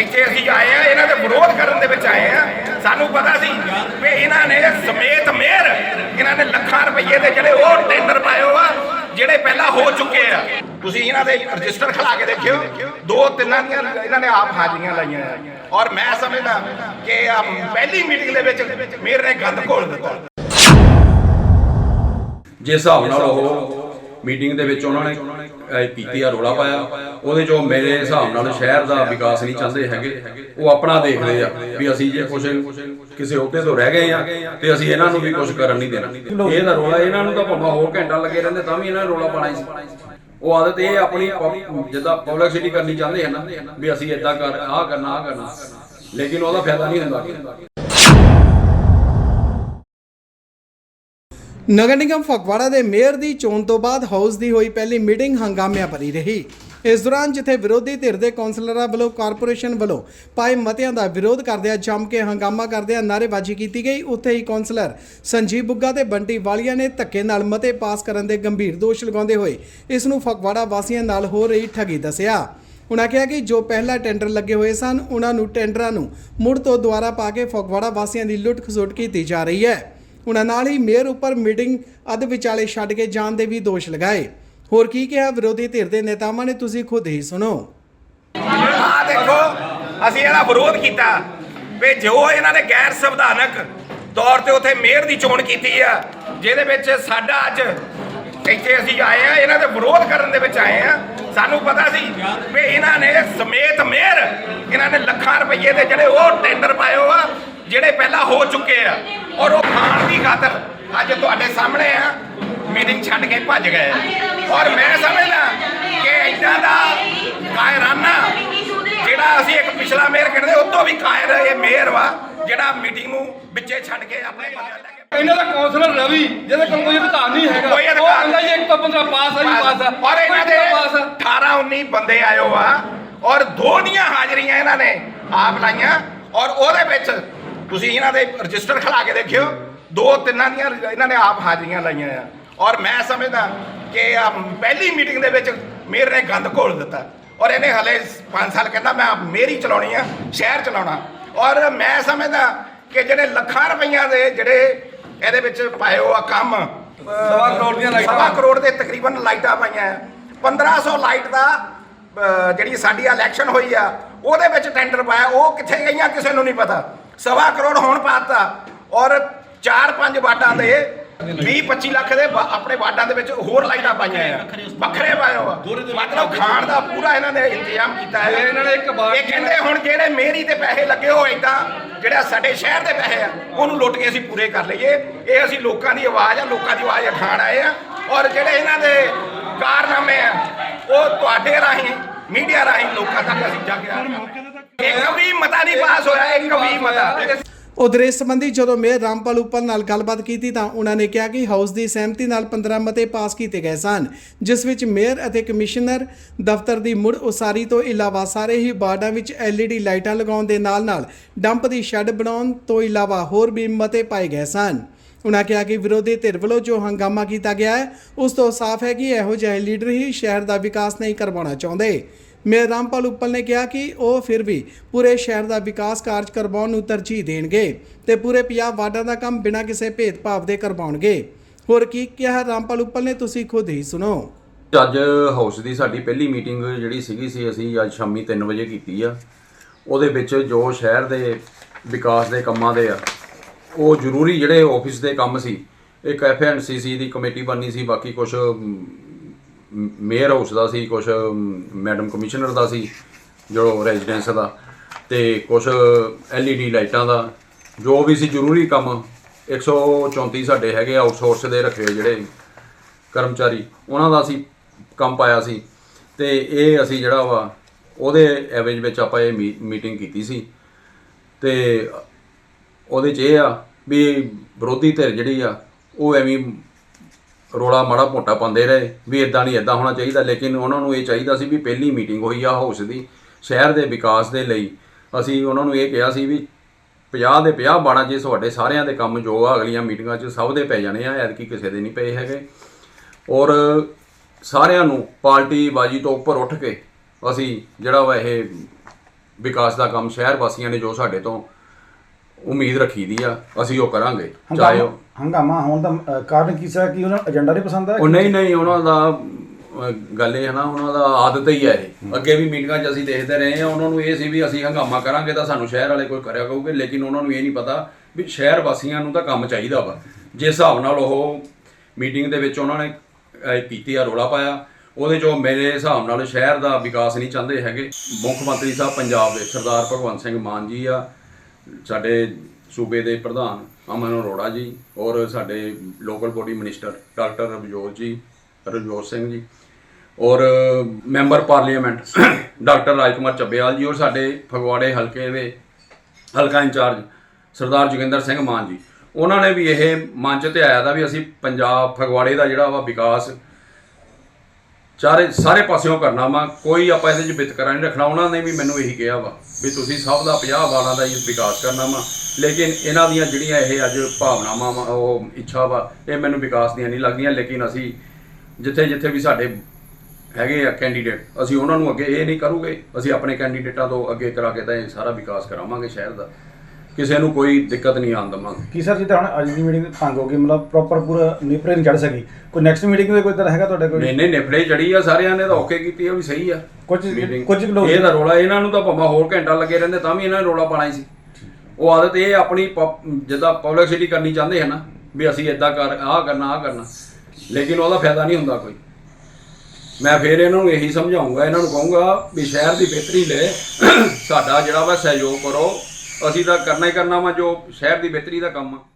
ਇੱਥੇ ਅਸੀਂ ਆਏ ਆ, ਇਹਨਾਂ ਦੇ ਵਿਰੋਧ ਕਰਨ ਦੇ ਵਿੱਚ ਆਏ ਆ। ਸਾਨੂੰ ਪਤਾ ਸੀ ਵੀ ਇਹਨਾਂ ਨੇ ਸਮੇਤ ਮੇਰ ਇਹਨਾਂ ਨੇ ਲੱਖਾਂ ਰੁਪਏ ਦੇ ਜਿਹੜੇ ਉਹ ਟੈਂਡਰ ਪਾਏ ਆ, ਜਿਹੜੇ ਪਹਿਲਾਂ ਹੋ ਚੁੱਕੇ ਆ। ਤੁਸੀਂ ਇਹਨਾਂ ਦੇ ਰਜਿਸਟਰ ਖਲਾ ਕੇ ਦੇਖਿਓ, ਦੋ ਤਿੰਨਾਂ ਦੀਆਂ ਇਹਨਾਂ ਨੇ ਆਪ ਹਾਜ਼ਰੀਆਂ ਲਾਈਆਂ ਔਰ ਮੈਂ ਸਮਝਦਾ ਕਿ ਆ ਪਹਿਲੀ ਮੀਟਿੰਗ ਦੇ ਵਿੱਚ ਮੇਰ ਨੇ ਗੰਦ ਘੋਲ ਦਿੱਤਾ। ਜਿਸ ਹਿਸਾਬ ਨਾਲ ਉਹ ਮੀਟਿੰਗ ਦੇ ਵਿੱਚ ਉਹਨਾਂ ਨੇ ਕੀਤੀ ਆ, ਰੋਲਾ ਪਾਇਆ। ਉਹਦੇ ਚੋਂ ਮੇਰੇ ਹਿਸਾਬ ਨਾਲ ਸ਼ਹਿਰ ਦਾ ਵਿਕਾਸ ਨਹੀਂ ਚਾਹੁੰਦੇ ਹੈਗੇ। ਉਹ ਆਪਣਾ ਦੇਖਦੇ ਆ ਵੀ ਅਸੀਂ ਜੇ ਕੁਝ ਕਿਸੇ ਅਹੁਦੇ ਤੋਂ ਰਹਿ ਗਏ ਆ ਤੇ ਅਸੀਂ ਇਹਨਾਂ ਨੂੰ ਵੀ ਕੁਝ ਕਰਨ ਨਹੀਂ ਦੇਣਾ। ਇਹ ਤਾਂ ਰੋਲਾ, ਇਹਨਾਂ ਨੂੰ ਤਾਂ ਭਾਵੇਂ ਹੋਰ ਘੰਟਾ ਲੱਗੇ ਰਹਿੰਦੇ, ਤਾਂ ਵੀ ਇਹਨਾਂ ਨੇ ਰੋਲਾ ਪਾਣਾ ਹੀ ਸੀ। ਉਹ ਆਦਤ ਇਹ ਆਪਣੀ ਪਬ- ਜਿੱਦਾਂ ਪਬਲਿਸਿਟੀ ਕਰਨੀ ਚਾਹੁੰਦੇ ਹਨ ਵੀ ਅਸੀਂ ਇਦਾਂ ਕਰ, ਆਹ ਕਰਨਾ ਆਹ ਕਰਨਾ। ਲੇਕਿਨ ਉਹਦਾ ਫਾਇਦਾ ਨਹੀਂ ਹੁੰਦਾ। ਨਗਰ ਨਿਗਮ ਫਗਵਾੜਾ ਦੇ ਮੇਅਰ ਦੀ ਚੋਣ ਤੋਂ ਬਾਅਦ ਹਾਊਸ ਦੀ ਹੋਈ ਪਹਿਲੀ ਮੀਟਿੰਗ ਹੰਗਾਮਿਆਂ ਭਰੀ ਰਹੀ। ਇਸ ਦੌਰਾਨ ਜਿੱਥੇ ਵਿਰੋਧੀ ਧਿਰ ਦੇ ਕੌਂਸਲਰਾਂ ਵੱਲੋਂ ਕਾਰਪੋਰੇਸ਼ਨ ਵੱਲੋਂ ਪਾਏ ਮਤਿਆਂ ਦਾ ਵਿਰੋਧ ਕਰਦਿਆਂ ਜੰਮ ਕੇ ਹੰਗਾਮਾ ਕਰਦਿਆਂ ਨਾਅਰੇਬਾਜ਼ੀ ਕੀਤੀ ਗਈ, ਉੱਥੇ ਹੀ ਕੌਂਸਲਰ ਸੰਜੀਵ ਬੁੱਗਾ ਤੇ ਬੰਟੀ ਵਾਲੀਆ ਨੇ ਧੱਕੇ ਨਾਲ ਮਤੇ ਪਾਸ ਕਰਨ ਦੇ ਗੰਭੀਰ ਦੋਸ਼ ਲਗਾਉਂਦੇ ਹੋਏ ਇਸ ਨੂੰ ਫਗਵਾੜਾ ਵਾਸੀਆਂ ਨਾਲ ਹੋ ਰਹੀ ਠੱਗੀ ਦੱਸਿਆ। ਉਹਨਾਂ ਕਿਹਾ ਕਿ ਜੋ ਪਹਿਲਾ ਟੈਂਡਰ ਲੱਗੇ ਹੋਏ ਸਨ ਉਹਨਾਂ ਨੂੰ ਟੈਂਡਰਾਂ ਨੂੰ ਮੁੜ ਤੋਂ ਦੁਬਾਰਾ ਪਾ ਕੇ ਫਗਵਾੜਾ ਵਾਸੀਆਂ ਦੀ ਲੁੱਟ ਖਸੁੱਟ ਕੀਤੀ ਜਾ ਰਹੀ ਹੈ। ਉਨ੍ਹਾਂ ਨਾਲ ਹੀ ਮੇਅਰ ਉੱਪਰ ਮੀਟਿੰਗ ਅੱਧ ਵਿਚਾਲੇ ਛੱਡ ਕੇ ਜਾਣ ਦੇ ਵੀ ਦੋਸ਼ ਲਗਾਏ। ਹੋਰ ਕੀ ਕਿਹਾ ਵਿਰੋਧੀ ਧਿਰ ਦੇ ਨੇਤਾਵਾਂ ਨੇ ਤੁਸੀਂ ਖੁਦ ਹੀ ਸੁਣੋ। ਆ ਦੇਖੋ, ਅਸੀਂ ਇਹਦਾ ਵਿਰੋਧ ਕੀਤਾ ਵੀ ਜੋ ਇਹਨਾਂ ਨੇ ਗੈਰ ਸੰਵਿਧਾਨਕ ਤੌਰ ਤੇ ਉਥੇ ਮੇਅਰ ਦੀ ਚੋਣ ਕੀਤੀ ਆ, ਜਿਹਦੇ ਵਿੱਚ ਸਾਡਾ ਅੱਜ ਇੱਥੇ ਅਸੀਂ ਆਏ ਆ, ਇਹਨਾਂ ਦੇ ਵਿਰੋਧ ਕਰਨ ਦੇ ਵਿੱਚ ਆਏ ਆ, ਸਾਨੂੰ ਪਤਾ ਸੀ ਵੀ ਇਹਨਾਂ ਨੇ ਸਮੇਤ ਮੇਅਰ ਇਹਨਾਂ ਨੇ ਲੱਖਾਂ ਰੁਪਏ ਦੇ ਜਿਹੜੇ ਉਹ ਟੈਂਡਰ ਪਾਏ ਹੋ ਆ, ਜਿਹੜੇ ਪਹਿਲਾਂ ਹੋ ਚੁੱਕੇ ਆ। ਔਰ ਉਹ ਖਾਣ ਦੀ ਖਾਤਰ ਅੱਜ ਤੁਹਾਡੇ ਸਾਹਮਣੇ ਆ। ਮੀਟਿੰਗ ਛੱਡ ਕੇ ਭੱਜ ਗਏ। ਔਰ ਮੈਂ ਸਮਝਦਾ ਕਿ ਇਦਾਂ ਦਾ ਕਾਇਰਾਨਾ ਜਿਹੜਾ ਅਸੀਂ ਇੱਕ ਪਿਛਲਾ ਮੇਅਰ ਕਹਿੰਦੇ ਤੋਂ ਵੀ ਕਾਇਰ ਇਹ ਮੇਅਰ ਵਾ ਜਿਹੜਾ ਮੀਟਿੰਗ ਨੂੰ ਵਿੱਚੇ ਛੱਡ ਕੇ ਆਪਣੇ ਬੰਦੇ ਲੈ ਕੇ ਇਹਨਾਂ ਦਾ ਕਾਉਂਸਲਰ ਰਵੀ ਜਿਹਦੇ ਕੋਲ ਕੋਈ ਅਧਿਕਾਰ ਨਹੀਂ ਹੈਗਾ। ਕੋਈ ਅਧਿਕਾਰ ਉਹ ਕਹਿੰਦਾ ਜੀ ਇੱਕ ਤੋਂ 15 ਪਾਸ ਆ ਜੀ ਪਾਸ ਆ। ਔਰ ਇਹਨਾਂ ਦੇ ਪਾਸ ਆ। 18 19 ਬੰਦੇ ਆਇਓ ਆ। ਔਰ ਦੋ ਦੀਆਂ ਹਾਜ਼ਰੀਆਂ ਇਹਨਾਂ ਨੇ ਆਪ ਲਾਈਆਂ। ਔਰ ਉਹਦੇ ਵਿੱਚ ਤੁਸੀਂ ਇਹਨਾਂ ਦੇ ਰਜਿਸਟਰ ਖਲਾ ਕੇ ਦੇਖਿਓ। ਦੋ ਤਿੰਨਾਂ ਦੀਆਂ ਇਹਨਾਂ ਨੇ ਆਪ ਹਾਜ਼ਰੀਆਂ ਲਾਈਆਂ ਆ। ਔਰ ਮੈਂ ਸਮਝਦਾ ਕਿ ਪਹਿਲੀ ਮੀਟਿੰਗ ਦੇ ਵਿੱਚ ਮੇਅਰ ਨੇ ਗੰਦ ਘੋਲ ਦਿੱਤਾ। ਔਰ ਇਹਨੇ ਹਲੇ 5 ਸਾਲ ਕਹਿੰਦਾ ਮੈਂ ਮੇਰੀ ਚਲਾਉਣੀ ਆ ਸ਼ਹਿਰ ਚਲਾਉਣਾ। ਔਰ ਮੈਂ ਸਮਝਦਾ ਕਿ ਜਿਹੜੇ ਲੱਖਾਂ ਰੁਪਈਆਂ ਦੇ ਜਿਹੜੇ ਇਹਦੇ ਵਿੱਚ ਪਾਏ ਹੋ ਆ ਕੰਮ ਸਵਾ ਕਰੋੜ ਦੀਆਂ ਲਾਈਟਾਂ। ਸਵਾ ਕਰੋੜ ਦੇ ਤਕਰੀਬਨ ਲਾਈਟਾਂ ਪਾਈਆਂ ਆ। 1500 ਲਾਈਟ ਦਾ ਜਿਹੜੀ ਸਾਡੀ ਇਲੈਕਸ਼ਨ ਹੋਈ ਆ ਉਹਦੇ ਵਿੱਚ ਟੈਂਡਰ ਪਾਇਆ। ਉਹ ਕਿੱਥੇ ਗਈਆਂ ਕਿਸੇ ਨੂੰ ਨਹੀਂ ਪਤਾ। ਸਵਾ ਕਰੋੜ ਹੁਣ ਪਾਤਾ ਔਰ 4-5 ਵਾਟਾਂ ਦੇ 20-25 ਲੱਖ ਦੇ ਵਾ- ਆਪਣੇ ਵਾਟਾਂ ਦੇ ਵਿੱਚ ਹੋਰ ਲਾਈਟਾਂ ਪਾਈਆਂ ਆ। ਵੱਖਰੇ ਪਾਏ ਹੋ ਆ ਮਤਲਬ ਖਾਣ ਦਾ ਪੂਰਾ ਇਹਨਾਂ ਨੇ ਇੰਤਜ਼ਾਮ ਕੀਤਾ ਹੈ। ਇਹ ਇਹਨਾਂ ਨੇ ਇੱਕ ਵਾਰ- ਇਹ ਕਹਿੰਦੇ ਹੁਣ ਜਿਹੜੇ ਮੇਰੀ ਤੇ ਪੈਸੇ ਲੱਗੇ ਹੋ ਇਦਾਂ ਜਿਹੜਾ ਸਾਡੇ ਸ਼ਹਿਰ ਦੇ ਪੈਸੇ ਆ ਉਹਨੂੰ ਲੁੱਟ ਕੇ ਅਸੀਂ ਪੂਰੇ ਕਰ ਲਈਏ। ਇਹ ਅਸੀਂ ਲੋਕਾਂ ਦੀ ਆਵਾਜ਼ ਆ ਲੋਕਾਂ ਦੀ ਆਵਾਜ਼ ਉਠਾਉਣ ਆਏ ਆ। ਔਰ ਜਿਹੜੇ ਇਹਨਾਂ ਦੇ ਕਾਰਨਾਮੇ ਆ ਉਹ ਤੁਹਾਡੇ ਰਾਹੀਂ ਮੀਡੀਆ ਰਾਹੀਂ ਲੋਕਾਂ ਤੱਕ ਅਸੀਂ ਜਾ ਕੇ ਆ ਇੱਕ ਪਾਸ ਹੋਇਆ ਇੱਕ ਵੀ ਮਤਾ? ਉਧਰ ਇਸ ਸੰਬੰਧੀ ਜਦੋਂ ਮੇਅਰ ਰਾਮਪਾਲ ਉੱਪਲ ਨਾਲ ਗੱਲਬਾਤ ਕੀਤੀ ਤਾਂ ਉਹਨਾਂ ਨੇ ਕਿਹਾ ਕਿ ਹਾਊਸ ਦੀ ਸਹਿਮਤੀ ਨਾਲ 15 ਮਤੇ ਪਾਸ ਕੀਤੇ ਗਏ ਸਨ ਜਿਸ ਵਿੱਚ ਮੇਅਰ ਅਤੇ ਕਮਿਸ਼ਨਰ ਦਫ਼ਤਰ ਦੀ ਮੁੜ ਉਸਾਰੀ ਤੋਂ ਇਲਾਵਾ ਸਾਰੇ ਹੀ ਵਾਰਡਾਂ ਵਿੱਚ LED ਲਾਈਟਾਂ ਲਗਾਉਣ ਦੇ ਨਾਲ-ਨਾਲ ਡੰਪ ਦੀ ਸ਼ੈੱਡ ਬਣਾਉਣ ਤੋਂ ਇਲਾਵਾ ਹੋਰ ਵੀ ਮਤੇ ਪਾਏ ਗਏ ਸਨ। ਉਨ੍ਹਾਂ ਕਿਹਾ ਕਿ ਵਿਰੋਧੀ ਧਿਰ ਵੱਲੋਂ ਜੋ ਹੰਗਾਮਾ ਕੀਤਾ ਗਿਆ ਹੈ ਉਸ ਤੋਂ ਸਾਫ਼ ਹੈ ਕਿ ਇਹੋ ਜਿਹੇ ਲੀਡਰ ਹੀ ਸ਼ਹਿਰ ਦਾ ਵਿਕਾਸ ਨਹੀਂ ਕਰਵਾਉਣਾ ਚਾਹੁੰਦੇ। ਮੇਅਰ ਰਾਮਪਾਲ ਉੱਪਲ ਨੇ ਕਿਹਾ ਕਿ ਉਹ ਫਿਰ ਵੀ ਪੂਰੇ ਸ਼ਹਿਰ ਦਾ ਵਿਕਾਸ ਕਾਰਜ ਕਰਵਾਉਣ ਨੂੰ ਤਰਜੀਹ ਦੇਣਗੇ ਤੇ ਪੂਰੇ ਪੰਜਾਬ ਵਾਰਡਾਂ ਦਾ ਕੰਮ ਬਿਨਾਂ ਕਿਸੇ ਭੇਦਭਾਵ ਦੇ ਕਰਵਾਉਣਗੇ। ਹੋਰ ਕੀ ਕਿਹਾ ਰਾਮਪਾਲ ਉੱਪਲ ਨੇ, ਤੁਸੀਂ ਖੁਦ ਹੀ ਸੁਣੋ। ਅੱਜ ਹਾਊਸ ਦੀ ਸਾਡੀ ਪਹਿਲੀ ਮੀਟਿੰਗ ਜਿਹੜੀ ਸੀਗੀ ਸੀ, ਅਸੀਂ ਅੱਜ ਸ਼ਾਮੀ 3 ਵਜੇ ਕੀਤੀ ਆ। ਉਹਦੇ ਵਿੱਚ ਜੋ ਸ਼ਹਿਰ ਦੇ ਵਿਕਾਸ ਦੇ ਕੰਮਾਂ ਦੇ ਆ, ਉਹ ਜ਼ਰੂਰੀ ਜਿਹੜੇ ਆਫਿਸ ਦੇ ਕੰਮ ਸੀ, ਇੱਕ ਐਫਐਨਸੀਸੀ ਦੀ ਕਮੇਟੀ ਬਣਨੀ ਸੀ, ਬਾਕੀ ਕੁਝ ਮੇਅਰ ਹਾਊਸ ਦਾ ਸੀ ਕੁਝ ਮੈਡਮ ਕਮਿਸ਼ਨਰ ਦਾ ਸੀ, ਜੋ ਰੈਜ਼ੀਡੈਂਸ ਦਾ, ਤੇ ਕੁਝ ਐਲਈਡੀ ਲਾਈਟਾਂ ਦਾ, ਜੋ ਵੀ ਸੀ ਜ਼ਰੂਰੀ ਕੰਮ 134 ਸਾਡੇ ਹੈਗੇ ਆਊਟਸੋਰਸ ਦੇ ਰੱਖੇ ਜਿਹੜੇ ਕਰਮਚਾਰੀ, ਉਹਨਾਂ ਦਾ ਅਸੀਂ ਕੰਮ ਪਾਇਆ ਸੀ, ਤੇ ਇਹ ਅਸੀਂ ਜਿਹੜਾ ਵਾ, ਉਹਦੇ ਐਵੇਜ ਵਿੱਚ ਆਪਾਂ ਇਹ ਮੀ- ਮੀਟਿੰਗ ਕੀਤੀ ਸੀ, ਤੇ ਉਹਦੇ 'ਚ ਇਹ ਆ ਵੀ ਵਿਰੋਧੀ ਧਿਰ ਜਿਹੜੀ ਆ, ਉਹ ਐਵੇਂ ਰੋਲਾ ਮਾੜਾ ਮੋਟਾ ਪਾਉਂਦੇ ਰਹੇ ਵੀ ਇਦਾਂ ਨਹੀਂ ਇਦਾਂ ਹੋਣਾ ਚਾਹੀਦਾ। ਲੇਕਿਨ ਉਹਨਾਂ ਨੂੰ ਇਹ ਚਾਹੀਦਾ ਸੀ ਵੀ ਪਹਿਲੀ ਮੀਟਿੰਗ ਹੋਈ ਆ ਹਾਊਸ ਦੀ, ਸ਼ਹਿਰ ਦੇ ਵਿਕਾਸ ਦੇ ਲਈ। ਅਸੀਂ ਉਹਨਾਂ ਨੂੰ ਇਹ ਕਿਹਾ ਸੀ ਵੀ 50 ਦੇ 50 ਬਾਣਾ ਜੇ ਤੁਹਾਡੇ ਸਾਰਿਆਂ ਦੇ ਕੰਮ ਜੋ ਆ, ਅਗਲੀਆਂ ਮੀਟਿੰਗਾਂ 'ਚ ਸਭ ਦੇ ਪੈ ਜਾਣੇ ਆ, ਐਤਕੀ ਕਿਸੇ ਦੇ ਨਹੀਂ ਪਏ ਹੈਗੇ। ਔਰ ਸਾਰਿਆਂ ਨੂੰ ਪਾਰਟੀ ਬਾਜੀ ਤੋਂ ਉੱਪਰ ਉੱਠ ਕੇ ਅਸੀਂ ਜਿਹੜਾ ਵਾ ਇਹ ਵਿਕਾਸ ਦਾ ਕੰਮ ਸ਼ਹਿਰ ਵਾਸੀਆਂ ਨੇ ਜੋ ਸਾਡੇ ਤੋਂ ਉਮੀਦ ਰੱਖੀ ਦੀ ਆ ਅਸੀਂ ਉਹ ਕਰਾਂਗੇ ਚਾਹੇ ਹੰਗਾਮਾ ਉਹ ਹੰਗਾਮਾ ਹੋਣ ਦਾ ਅ, ਕਾਰਨ ਕੀ ਸੀ ਕਿ ਉਹਨਾਂ ਨੂੰ ਏਜੰਡਾ ਨਹੀਂ ਪਸੰਦ ਹੈ ਉਹ ਨਹੀਂ ਨਹੀਂ ਉਹਨਾਂ ਦਾ ਅਹ, ਗੱਲ ਇਹ ਹੈ ਨਾ ਉਹਨਾਂ ਦਾ ਆਦਤ ਹੀ ਹੈ ਇਹ। ਅੱਗੇ ਵੀ ਮੀਟਿੰਗਾਂ 'ਚ ਅਸੀਂ ਦੇਖਦੇ ਰਹੇ ਹਾਂ ਉਹਨਾਂ ਨੂੰ ਇਹ ਸੀ ਵੀ ਅਸੀਂ ਹੰਗਾਮਾ ਕਰਾਂਗੇ ਤਾਂ ਸਾਨੂੰ ਸ਼ਹਿਰ ਵਾਲੇ ਕੋਈ ਕਰਿਆ ਕਹੂਗੇ ਲੇਕਿਨ ਉਹਨਾਂ ਨੂੰ ਇਹ ਨਹੀਂ ਪਤਾ ਵੀ ਸ਼ਹਿਰ ਵਾਸੀਆਂ ਨੂੰ ਤਾਂ ਕੰਮ ਚਾਹੀਦਾ ਵਾ। ਜਿਸ ਹਿਸਾਬ ਨਾਲ ਉਹ ਮੀਟਿੰਗ ਦੇ ਵਿੱਚ ਉਹਨਾਂ ਨੇ ਅਹ, ਕੀਤੀ ਆ ਰੋਲਾ ਪਾਇਆ ਉਹਦੇ 'ਚੋਂ ਮੇਰੇ ਹਿਸਾਬ ਨਾਲ ਸ਼ਹਿਰ ਦਾ ਵਿਕਾਸ ਨਹੀਂ ਚਾਹੁੰਦੇ ਹੈਗੇ। ਮੁੱਖ ਮੰਤਰੀ ਸਾਹਿਬ ਪੰਜਾਬ ਦੇ ਸਰਦਾਰ ਭਗਵੰਤ ਸਿੰਘ ਮਾਨ ਜੀ ਆ ਸਾਡੇ ਸੂਬੇ ਦੇ ਪ੍ਰਧਾਨ ਅਮਨ ਅਰੋੜਾ ਜੀ ਔਰ ਸਾਡੇ local body minister doctor Ravjot ji, Ravjot Singh ji ਔਰ member parliament doctor Rajkumar Chabbewal ji ਔਰ ਸਾਡੇ ਫਗਵਾੜੇ ਹਲਕੇ ਦੇ ਹਲਕਾ ਇੰਚਾਰਜ ਸਰਦਾਰ ਜੋਗਿੰਦਰ ਸਿੰਘ ਮਾਨ ਜੀ। ਉਹਨਾਂ ਨੇ ਵੀ ਇਹ ਮੰਚ ਤੇ ਆਇਆ ਦਾ ਵੀ ਅਸੀਂ ਪੰਜਾਬ ਫਗਵਾੜੇ ਦਾ ਜਿਹੜਾ ਵਾ ਵਿਕਾਸ ਚਾਰੇ ਸਾਰੇ ਪਾਸਿਓਂ ਕਰਨਾ ਵਾ, ਕੋਈ ਆਪਾਂ ਇਹਦੇ 'ਚ ਵਿਤਕਰਾ ਨਹੀਂ ਰੱਖਣਾ। ਉਹਨਾਂ ਨੇ ਵੀ ਮੈਨੂੰ ਇਹੀ ਕਿਹਾ ਵਾ ਵੀ ਤੁਸੀਂ ਸਭ ਦਾ 50 ਵਾਲਾਂ ਦਾ ਹੀ ਵਿਕਾਸ ਕਰਨਾ ਵਾ। ਲੇਕਿਨ ਇਹਨਾਂ ਦੀਆਂ ਜਿਹੜੀਆਂ ਇਹ ਅੱਜ ਭਾਵਨਾਵਾਂ ਵਾ, ਉਹ ਇੱਛਾ ਵਾ, ਇਹ ਮੈਨੂੰ ਵਿਕਾਸ ਦੀਆਂ ਨਹੀਂ ਲੱਗਦੀਆਂ। ਲੇਕਿਨ ਅਸੀਂ ਜਿੱਥੇ ਜਿੱਥੇ ਵੀ ਸਾਡੇ ਹੈਗੇ ਆ ਕੈਂਡੀਡੇਟ ਅਸੀਂ ਉਹਨਾਂ ਨੂੰ ਅੱਗੇ ਇਹ ਨਹੀਂ ਕਰੂਗੇ। ਅਸੀਂ ਆਪਣੇ ਕੈਂਡੀਡੇਟਾਂ ਤੋਂ ਅੱਗੇ ਕਰਾ ਕੇ ਤਾਂ ਇਹ ਸਾਰਾ ਵਿਕਾਸ ਕਰਾਵਾਂਗੇ ਸ਼ਹਿਰ ਦਾ। ਕਿਸੇ ਨੂੰ ਕੋਈ ਦਿੱਕਤ ਨਹੀਂ ਆਉਣ ਦੇਵਾਂਗੇ। ਕੀ ਸਰ ਜਿੱਦਾਂ ਹੁਣ ਅੱਜ ਦੀ ਮੀਟਿੰਗ ਤੰਗ ਹੋ ਗਈ ਮਤਲਬ ਪ੍ਰੋਪਰ ਪੂਰਾ ਨਿਪਰੇ ਨਹੀਂ ਚੜ ਸਕੀ। ਕੋਈ ਨੈਕਸਟ ਮੀਟਿੰਗ ਦੇ ਕੋਈ ਤਰ੍ਹਾਂ ਹੈਗਾ ਤੁਹਾਡੇ ਕੋਈ ਨਹੀਂ ਨਹੀਂ ਨਿਫੜੇ ਚੜੀ ਆ ਸਾਰਿਆਂ ਨੇ ਤਾਂ ਓਕੇ ਕੀਤੀ ਆ ਵੀ ਸਹੀ ਆ। ਕੁਝ। ਕੁਝ ਲੋਕ ਇਹ ਰੋਲਾ ਇਹਨਾਂ ਨੂੰ ਤਾਂ ਭਾਵੇਂ ਹੋਰ ਘੰਟਾ ਲੱਗੇ ਰਹਿੰਦੇ ਤਾਂ ਵੀ ਇਹਨਾਂ ਨੇ ਰੋਲਾ ਪਾਣਾ ਹੀ ਸੀ। ਉਹ ਆਦਤ ਇਹ ਆਪਣੀ ਜਿੱਦਾਂ ਪਬਲਿਸਿਟੀ ਕਰਨੀ ਚਾਹੁੰਦੇ ਹਨ ਵੀ ਅਸੀਂ ਇਦਾਂ ਕਰ ਆਹ ਕਰਨਾ ਆਹ ਕਰਨਾ। ਲੇਕਿਨ ਉਹਦਾ ਫਾਇਦਾ ਨਹੀਂ ਹੁੰਦਾ ਕੋਈ। ਮੈਂ ਫੇਰ ਇਹਨਾਂ ਨੂੰ ਇਹੀ ਸਮਝਾਉਂਗਾ ਇਹਨਾਂ ਨੂੰ ਕਹੂੰਗਾ ਵੀ ਸ਼ਹਿਰ ਦੀ ਬਿਹਤਰੀ ਲਈ ਸਾਡਾ ਜਿਹੜਾ ਵਾ ਸਹਿਯੋਗ ਕਰੋ। ਅਸੀਂ ਤਾਂ ਕਰਨਾ ਹੀ ਕਰਨਾ ਵਾ ਜੋ ਸ਼ਹਿਰ ਦੀ ਬਿਹਤਰੀ ਦਾ ਕੰਮ ਆ।